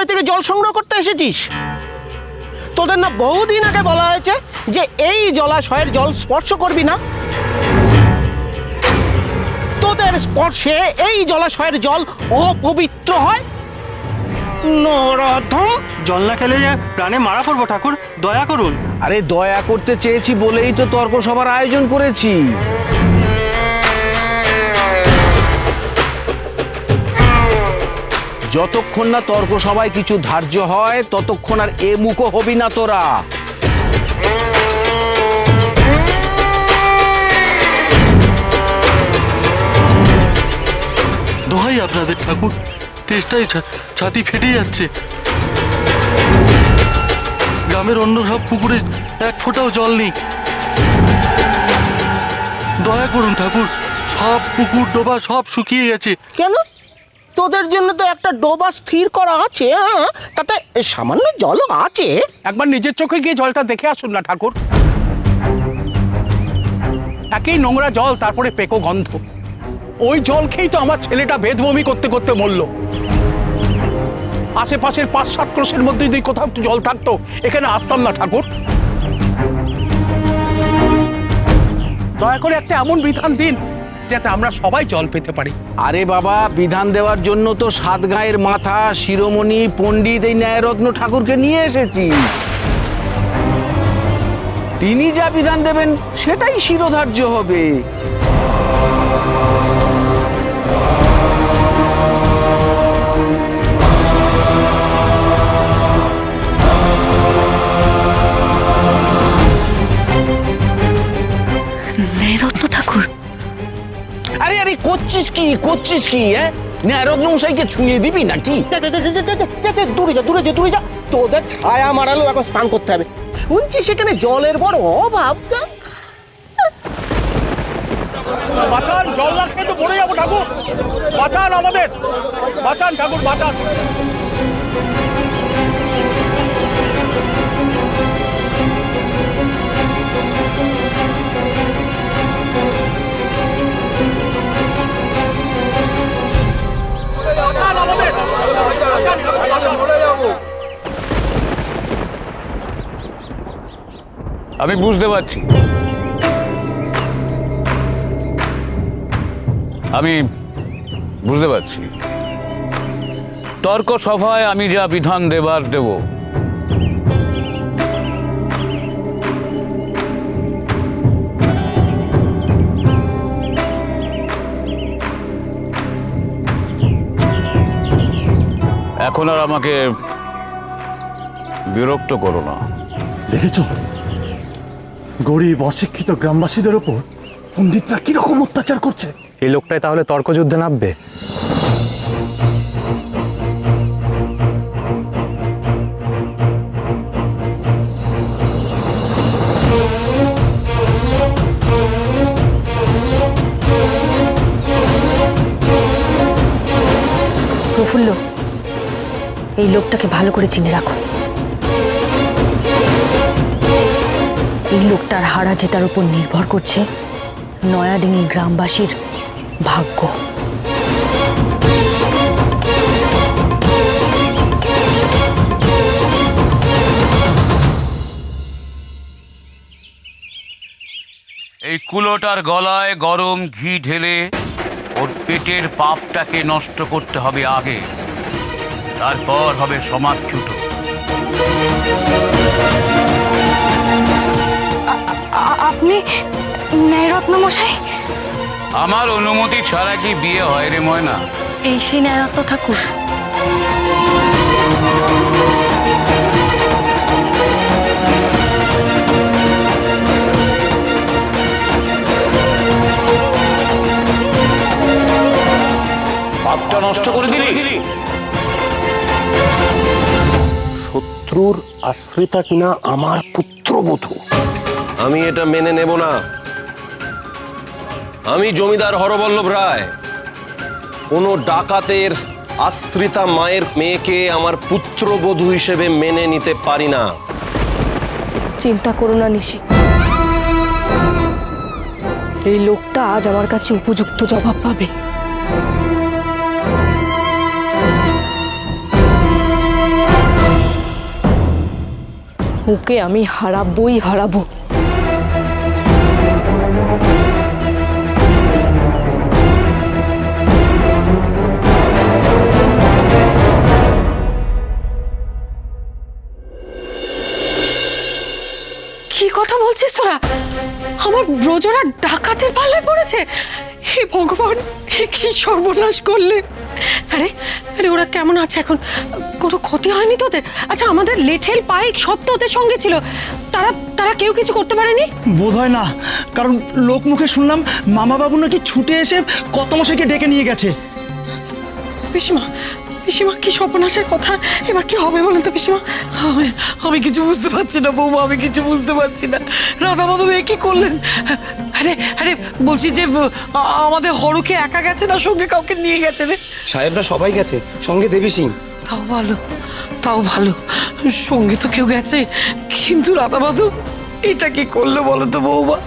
জলাশয় থেকে জল সংগ্রহ করতে এসেছিস? তোদের না বহুদিন আগে বলা হয়েছে যে এই জলাশয়ের জল স্পর্শ করবি না। তোদের স্পর্শে এই জলাশয়ের জল অপবিত্র হয়। নরাধম। জল না খেলে যে প্রাণে মারা পড়ব ঠাকুর দয়া করুন। আরে দয়া করতে চেয়েছি বলেই তো তর্ক সভার আয়োজন করেছি। যতক্ষণ না তর্ক সভায় কিছু ধার্য হয় ততক্ষণ আর এ মুখো হবি না তোরা। দোহাই আপনাদের ঠাকুর তেষ্টায় ছাতি ফেটে যাচ্ছে। গ্রামের অন্য সব পুকুরে এক ফোঁটাও জল নেই। দয়া করুন ঠাকুর সব পুকুর ডোবা সব শুকিয়ে গেছে। কেন? তোদের জন্য তো একটা ডোবা স্থির করা আছে হ্যাঁ? তাতে সামান্য জলও আছে। একবার নিজের চোখে গিয়ে জলটা দেখে আসুন না, ঠাকুর। একেই নোংরা জল, তারপরে পেকো গন্ধ। ওই জল খেয়েই তো আমার ছেলেটা বেদবমি করতে করতে মরল। আশেপাশের পাঁচ সাত ক্রোশের মধ্যে যদি কোথাও একটু জল থাকতো, এখানে আসতাম না, ঠাকুর। দয়া করে একটা এমন বিধান দিন যাতে আমরা সবাই জল পেতে পারি। আরে বাবা, বিধান দেওয়ার জন্য তো সাত গায়ের মাথা, শিরোমণি, পণ্ডিত এই ন্যায়রত্ন ঠাকুরকে নিয়ে এসেছি। তিনি যা বিধান দেবেন, সেটাই শিরোধার্য হবে। আরে করছিস কি? করছিস কি হ্যাঁ ন্যায়রত্ন মশাইকে ছুঁয়ে দিবি নাকি? যা, যা, যা, যা, যা, যা, যা, যা, দূরে যা দূরে যা দূরে যা। তোদের ছায়া মারালো এখন স্নান করতে হবে। শুনছি সেখানে জলের বড় অভাব? বাঁচান জল না খেয়ে তো মরে যাব ঠাকুর। বাঁচান আমাদের। বাঁচান ঠাকুর বাঁচান। আমি বুঝতে পারছি। আমি বুঝতে পারছি। তর্ক সভায় আমি যা বিধান দেবার দেব এখন আর আমাকে বিরক্ত করো না। দেখেছ? গরিব অশিক্ষিত গ্রামবাসীদের ওপর পণ্ডিতরা কীরকম অত্যাচার করছে? এই লোকটাই তাহলে তর্কযুদ্ধে নামবে? প্রফুল্ল এই লোকটাকে ভালো করে চিনে রাখো। এই লোকটার হারা জেতার উপর নির্ভর করছে নয়াডিঙ্গি গ্রামবাসীর ভাগ্য। এই কুলোটার গলায় গরম ঘি ঢেলে ওর পেটের পাপটাকে নষ্ট করতে হবে আগে। তারপর হবে সমাজচ্যুত আপনি ন্যায়রত্ন মশাই? আমার অনুমতি ছাড়া কি বিয়ে হয় রে ময়না? এই সেই ন্যায়রত্ন ঠাকুর। পাপটা নষ্ট করে দিলি? শত্রুর আশ্রিতা কিনা আমার পুত্রবধূ। আমি এটা মেনে নেব না। আমি জমিদার হরবল্লভ রায়। কোনো ডাকাতের আশ্রিতা মায়ের মেয়েকে আমার পুত্রবধূ হিসেবে মেনে নিতে পারি না। চিন্তা করো না নিশি। এই লোকটা আজ আমার কাছে উপযুক্ত জবাব পাবে। ওকে আমি হারাবই হারাবো। কি কথা বলছিস তোরা? আমার ব্রজরা ডাকাতের পাল্লায় পড়েছে। হে ভগবান কি সর্বনাশ করলে? আরে আরে ওরা কেমন আছে এখন? কোনো ক্ষতি হয়নি তোদের? আচ্ছা আমাদের লেঠেল পাইক সব তো ওদের সঙ্গে ছিল। তারা তারা কেউ কিছু করতে পারেনি? বোধ হয় না। কারণ লোক মুখে শুনলাম মামা বাবু নাকি ছুটে এসে কত মশাইকে ডেকে নিয়ে গেছে। পিসিমা পিসিমা কি সর্বনাশের কথা? এবার কি হবে বলেন তো পিসিমা? আমি আমি কিছু বুঝতে পারছি না বৌমা আমি কিছু বুঝতে পারছি না। রাধা মাধব এ কি করলেন? আরে আরে বলছি যে আমাদের হরুকে একা গেছে না সঙ্গে কাউকে নিয়ে গেছে রে? সাহেবরা সবাই গেছে সঙ্গে দেবী সিং। তাও ভালো তাও ভালো। সঙ্গে তো কেউ গেছে কিন্তু রাধাবাধু এটা কি করল বলো তো বৌমা?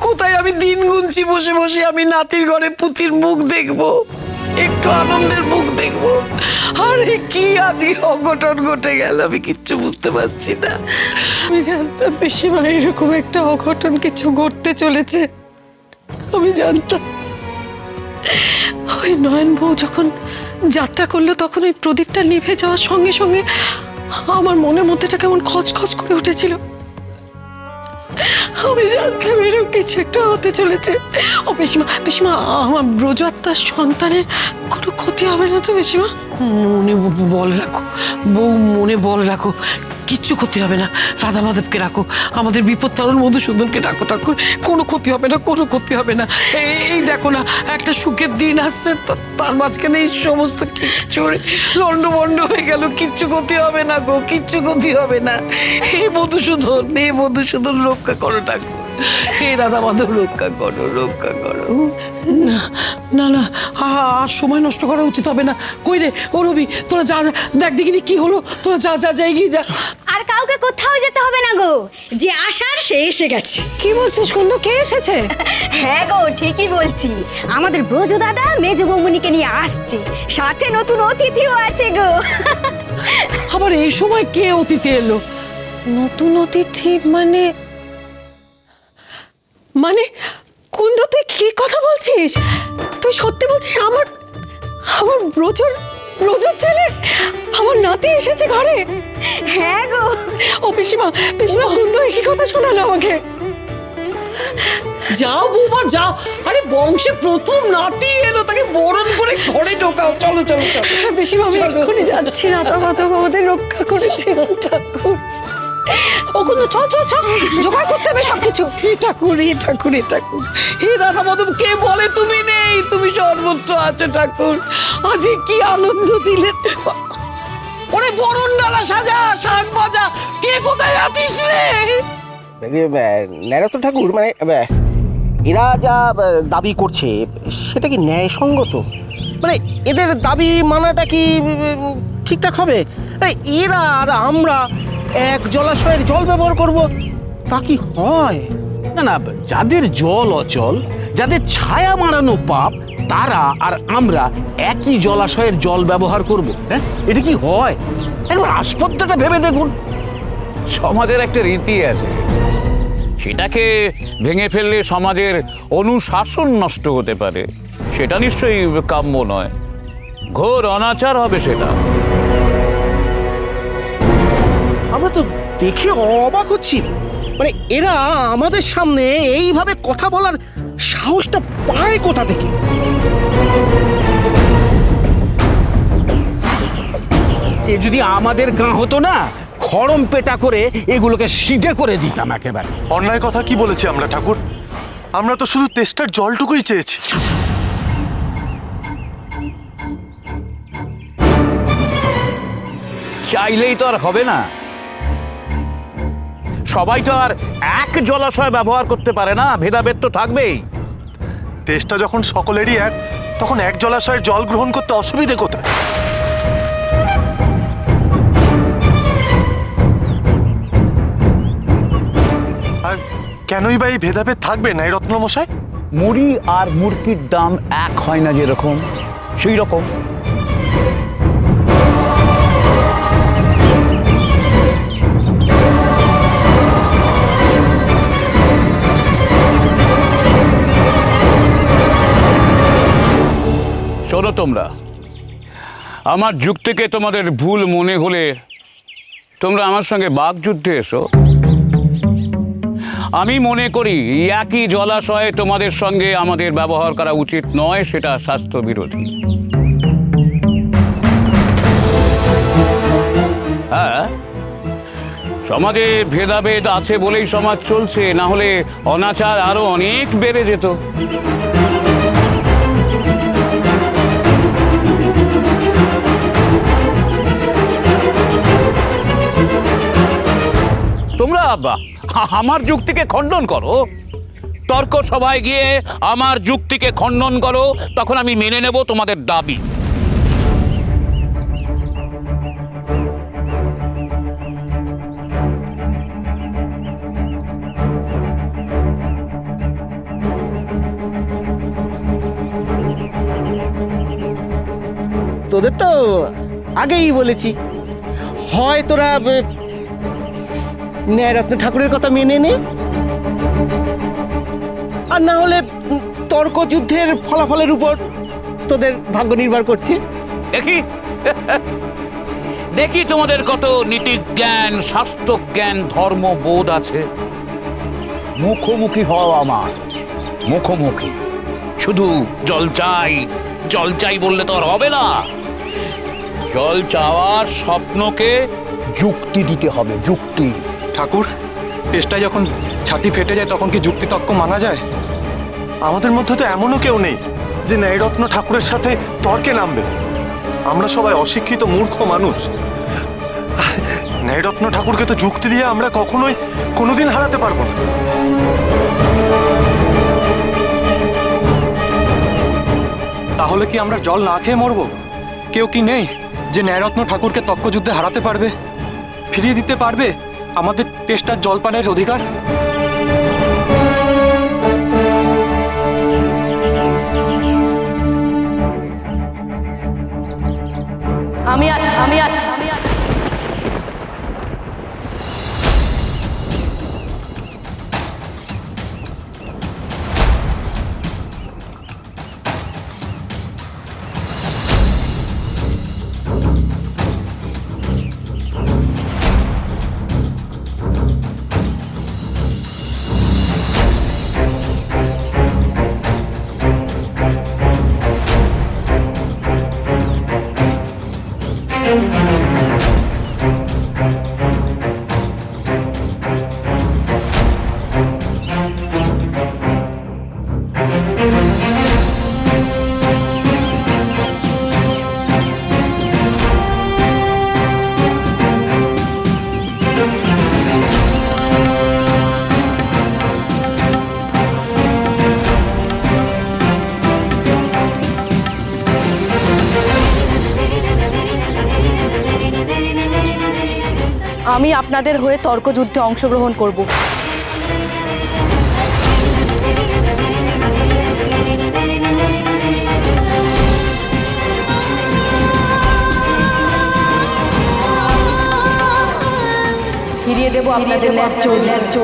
কোথায় আমি দিন গুনছি বসে বসে আমি নাতির ঘরে পুতির মুখ দেখব? একটু আনন্দের মুখ দেখব। আরে, কি আজকে অঘটন ঘটে গেল আমি কিচ্ছু বুঝতে পারছি না। আমি জানতাম পিসিমা এরকম একটা অঘটন কিছু ঘটতে চলেছে। আমি জানতাম। ওই নয়ন বউ যখন যাত্রা করল তখন ওই প্রদীপটা নিভে যাওয়ার সঙ্গে সঙ্গে আমার মনের মধ্যেটা কেমন খচখচ করে উঠেছিল। আমি জানতাম এরকম কিছু একটা হতে চলেছে। ও পিসিমা পিসিমা আমার ব্রজাত্মার সন্তানের কোনো ক্ষতি হবে না তো পিসিমা মনে বল রাখো, বউ মনে বল রাখো। কিচ্ছু ক্ষতি হবে না। রাধা মাধবকে ডাকো। আমাদের বিপদ তারণ মধুসূদনকে ডাকো ঠাকুর কোনো ক্ষতি হবে না, কোনো ক্ষতি হবে না। এই এই দেখো না, একটা সুখের দিন আসছে তার মাঝখানে এই সমস্ত কিচ্ছু লন্ড বন্ড হয়ে গেল। কিচ্ছু ক্ষতি হবে না গো, কিচ্ছু ক্ষতি হবে না। হে মধুসূদন হে মধুসূদন, রক্ষা করো ঠাকুর। হে রাধা মাধব রক্ষা করো রক্ষা করো। না না না আ- আর সময় নষ্ট করা উচিত হবে না। কই রে ও রবি তোরা যা যা, দেখ দেখিনি কি হলো। তোরা যা যা যা এগিয়ে যা। আর কাউকে কোথাও যেতে হবে না গো। যে আসার সে এসে গেছে। কি বলছিস কুন্দ? কে এসেছে? হ্যাঁ গো ঠিকই বলছি। আমাদের ব্রজ দাদা মেজ বৌমনিকে নিয়ে আসছে। সাথে নতুন অতিথিও আছে গো। আবার এই সময় কে অতিথি এলো? নতুন অতিথি মানে মানে কুন্দ তুই কি কথা বলছিস? তুই সত্যি বলছিস আমার আমার ব্রজর ব্রজর ছেলে? আমার নাতি এসেছে ঘরে? হ্যাঁ গো। ও পিসিমা পিসিমা কুন্দ একই কথা শোনালো আমাকে। যাও বৌমা যাও। আরে বংশে প্রথম নাতি এলো তাকে বরণ করে ঘরে ঢোকাও। চলো চলো চলো। পিসিমা আমি। এক্ষুনি যাচ্ছি রাধা মাধব আমাদের রক্ষা করেছিল ঠাকুর। ও কুন্দ চল চল চল। জোগাড় করতে হবে সবকিছু। হে ঠাকুর হে ঠাকুর হে ঠাকুর হে রাধা মাধব কে বলে তুমি নেই? তুমি সর্বত্র আছো ঠাকুর। আজ কি আনন্দ দিলে ওরে বরণ ডালা সাজা শাক ভাজা। কে কোথায় আছিস রে? ন্যায়রত্ন ঠাকুর মানে এরা যা দাবি করছে সেটা কি ন্যায়সঙ্গত? মানে এদের দাবি মানাটা কি ঠিকঠাক হবে? আরে এরা আর আমরা এক জলাশয়ের জল ব্যবহার করব, তা কি হয়? না না, যাদের জল অচল, যাদের ছায়া মারানো পাপ, তারা আর আমরা একই জলাশয়ের জল ব্যবহার করব হ্যাঁ? এটা কি হয়? একবার আসপদ্যটা ভেবে দেখুন। সমাজের একটা রীতি আছে, সেটাকে ভেঙে ফেললে সমাজের অনুশাসন নষ্ট হতে পারে, সেটা নিশ্চয়ই কাম্য নয়। ঘোর অনাচার হবে সেটা। তো দেখে অবাক হচ্ছি। মানে এরা আমাদের সামনে এইভাবে কথা বলার সাহসটা পায় কোথা থেকে? এ যদি আমাদের গাঁ হতো না খড়ম পেটা করে এগুলোকে সিধে করে দিতাম একেবারে। অন্যায় কথা কি বলেছি আমরা ঠাকুর? আমরা তো শুধু তেষ্টার জলটুকুই চেয়েছি। চাইলেই তো আর হবে না। সবাই তো আর এক জলাশয় ব্যবহার করতে পারে না ভেদাভেদ তো থাকবেই। দেশটা যখন সকলেরই এক তখন এক জলাশয়ের জল গ্রহণ করতে অসুবিধে কোথায়? আর কেনই বা এই ভেদাভেদ থাকবে না এই রত্নমশাই? মুড়ি আর মুরগির দাম এক হয় না যেরকম সেই রকম শোনো তোমরা। আমার যুক্তিকে তোমাদের ভুল মনে হলে তোমরা আমার সঙ্গে বাগযুদ্ধে এসো। আমি মনে করি একই জলাশয়ে তোমাদের সঙ্গে আমাদের ব্যবহার করা উচিত নয়, সেটা স্বাস্থ্য বিরোধী হ্যাঁ সমাজে ভেদাভেদ আছে বলেই সমাজ চলছে, না হলে অনাচার আরও অনেক বেড়ে যেত। আমার যুক্তিকে খণ্ডন করো। তর্ক সভায় গিয়ে আমার যুক্তিকে খণ্ডন করো, তখন আমি মেনে নেব তোমাদের দাবি। তোদের তো আগেই বলেছি। হয় তোরা ন্যায়রত্ন ঠাকুরের কথা মেনে নে। আর না হলে উম, তর্কযুদ্ধের ফলাফলের উপর তোদের ভাগ্য নির্ভর করছে। দেখি। দেখি তোমাদের কত নীতি জ্ঞান স্বাস্থ্য জ্ঞান ধর্ম বোধ আছে। মুখোমুখি হও আমার। মুখোমুখি। শুধু জল চাই। জল চাই বললে তো আর হবে না। জল চাওয়ার স্বপ্নকে যুক্তি দিতে হবে যুক্তি। ঠাকুর তেষ্টায় যখন ছাতি ফেটে যায় তখন কি যুক্তিতক্ক মানা যায়? আমাদের মধ্যে তো এমনও কেউ নেই যে ন্যায়রত্ন ঠাকুরের সাথে তর্কে নামবে। আমরা সবাই অশিক্ষিত মূর্খ মানুষ। আর ন্যায়রত্ন ঠাকুরকে তো যুক্তি দিয়ে আমরা কখনোই কোনোদিন হারাতে পারব না। তাহলে কি আমরা জল না খেয়ে মরবো? কেউ কি নেই যে ন্যায়রত্ন ঠাকুরকে তক্কযুদ্ধে হারাতে পারবে? ফিরিয়ে দিতে পারবে? আমাদের তেষ্টার জলপানের অধিকার? আমি আছি আমি আছি। আমি আপনাদের হয়ে তর্কযুদ্ধে অংশগ্রহণ করব। ফিরিয়ে দেবো আপনাদের ন্যায্য ন্যায্য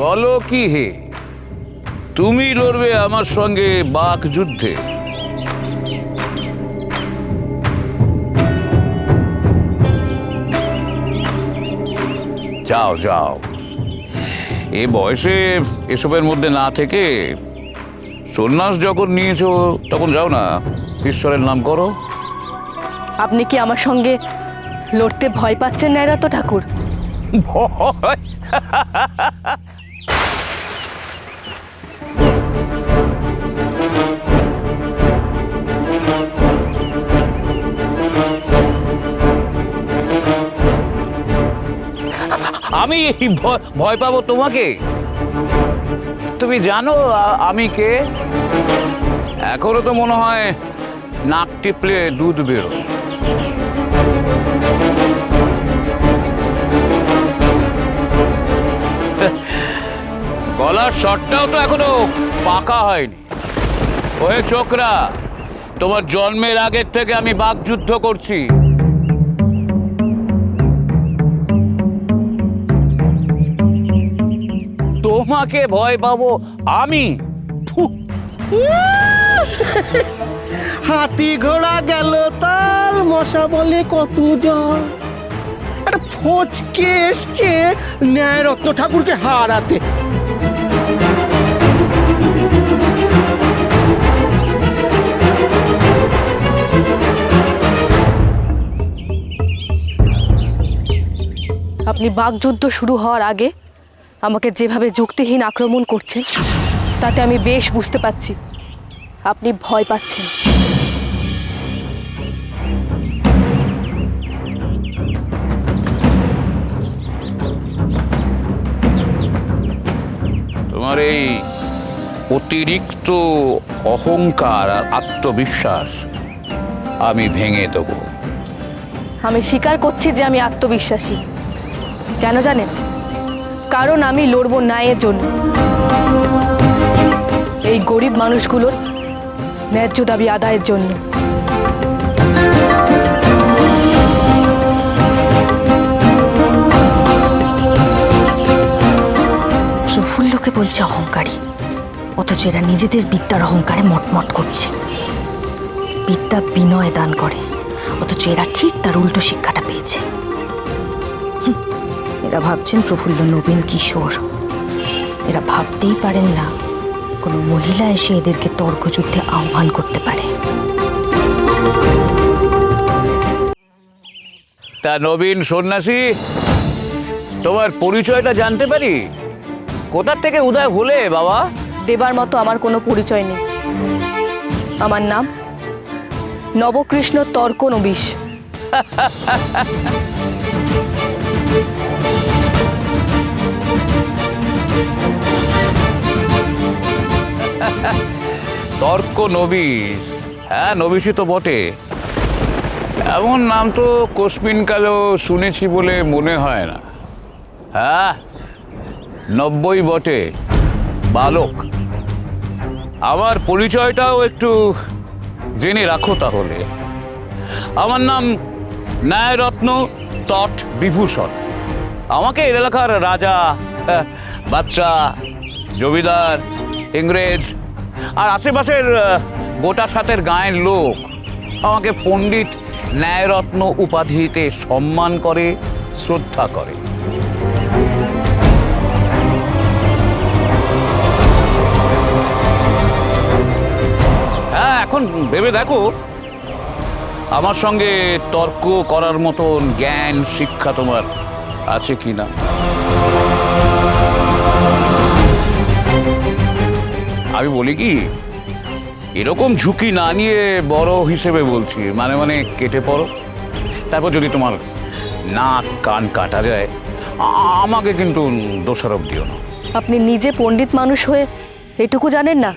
বলো কি হে? তুমি লড়বে আমার সঙ্গে বাক যুদ্ধে। যাও যাও। এ বয়সে এসবের মধ্যে না থেকে সন্ন্যাস যখন নিয়েছো তখন যাও না। ঈশ্বরের নাম করো। আপনি কি আমার সঙ্গে লড়তে ভয় পাচ্ছেন না এরা তো ঠাকুর? ভয়? আমি ভয়- পাবো তোমাকে। তুমি জানো আমি কে? এখনও তো মনে হয় নাক টিপলে দুধ বেরো। গলার শটটাও তো এখনও পাকা হয়নি। ওহে চোকরা তোমার জন্মের আগের থেকে আমি বাকযুদ্ধ করছি। তোমাকে ভয় পাবো আমি। হাতি ঘোড়া গেল তাল মশা বলে কত জল একটা ফচকে এসছে ন্যায় রত্ন ঠাকুরকে হারাতে। আপনি বাঘযুদ্ধ শুরু হওয়ার আগে আমাকে যেভাবে যুক্তিহীন আক্রমণ করছেন তাতে আমি বেশ বুঝতে পারছি। আপনি ভয় পাচ্ছেন। তোমার এই অতিরিক্ত অহংকার আর আত্মবিশ্বাস আমি ভেঙে দেবো। আমি স্বীকার করছি যে আমি আত্মবিশ্বাসী। কেন জানেন? কারণ আমি লড়বো ন্যায়ের জন্য। এই গরিব মানুষগুলোর ন্যায্য দাবি আদায়ের জন্য। প্রফুল্লকে বলছে অহংকারী। অথচ এরা নিজেদের বিদ্যার অহংকারে মটমট করছে। বিদ্যা বিনয় দান করে। অথচ এরা ঠিক তার উল্টো শিক্ষাটা পেয়েছে। এরা ভাবছেন প্রফুল্ল নবীন কিশোর। এরা ভাবতেই পারেন না কোনো মহিলা এসে এদেরকে তর্কযুদ্ধে আহ্বান করতে পারে। তা নবীন সন্ন্যাসী তোমার পরিচয়টা জানতে পারি? কোথার থেকে উদয় হলে বাবা? দেবার মতো আমার কোনো পরিচয় নেই। আমার নাম নবকৃষ্ণ তর্ক নবিশ তর্ক নবিশ হ্যাঁ নবিশই তো বটে। এমন নাম তো কোসমিনকালেও শুনেছি বলে মনে হয় না। হ্যাঁ নব্বই বটে, বালক। আমার পরিচয়টাও একটু জেনে রাখো তাহলে। আমার নাম ন্যায়রত্ন তট বিভূষণ। আমাকে এলাকার রাজা বাদশা, জমিদার, ইংরেজ আর আশেপাশের গোটা সাতের গায়ের লোক আমাকে পণ্ডিত ন্যায়রত্ন উপাধিতে সম্মান করে, শ্রদ্ধা করে। হ্যাঁ এখন ভেবে দেখো, আমার সঙ্গে তর্ক করার মতন জ্ঞান, শিক্ষা তোমার আছে কি না আমি বলি কি, এরকম ঝুঁকি না নিয়ে বড় হিসেবে বলছি মানে মানে কেটে পড়ো। তারপর যদি তোমার নাক, কান কাটা যায়, আমাকে কিন্তু দোষারোপ দিও না। আপনি নিজে পণ্ডিত মানুষ হয়ে এটুকু জানেন না,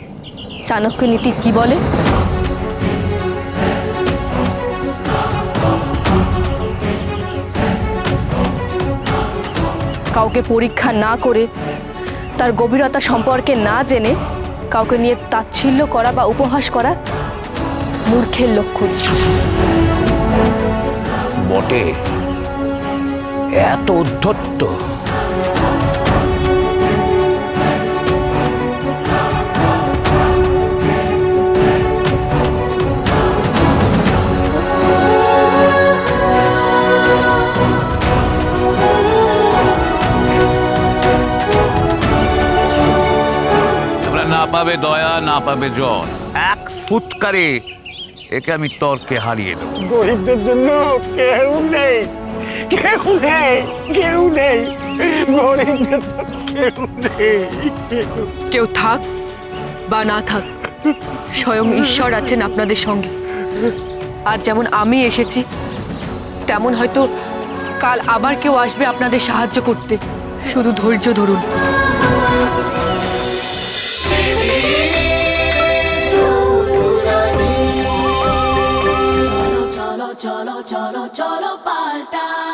চাণক্য নীতি কি বলে? কাউকে পরীক্ষা না করে তার গভীরতা সম্পর্কে না জেনে কাউকে নিয়ে তাচ্ছিল্য করা বা উপহাস করা মূর্খের লক্ষণ। বটে এত উদ্ধত্ত। পাবে দয়া না পাবে জল এক ফুটকারে একে আমি তর্কে হারিয়ে দেবো। গরিবদের জন্য কেউ নেই কেউ নেই কেউ নেই। গরিবদের জন্য কেউ নেই। কেউ থাক বা না থাক স্বয়ং ঈশ্বর আছেন আপনাদের সঙ্গে। আজ যেমন আমি এসেছি তেমন হয়তো কাল আবার কেউ আসবে আপনাদের সাহায্য করতে। শুধু ধৈর্য ধরুন। Cholo, cholo, cholo, paltai.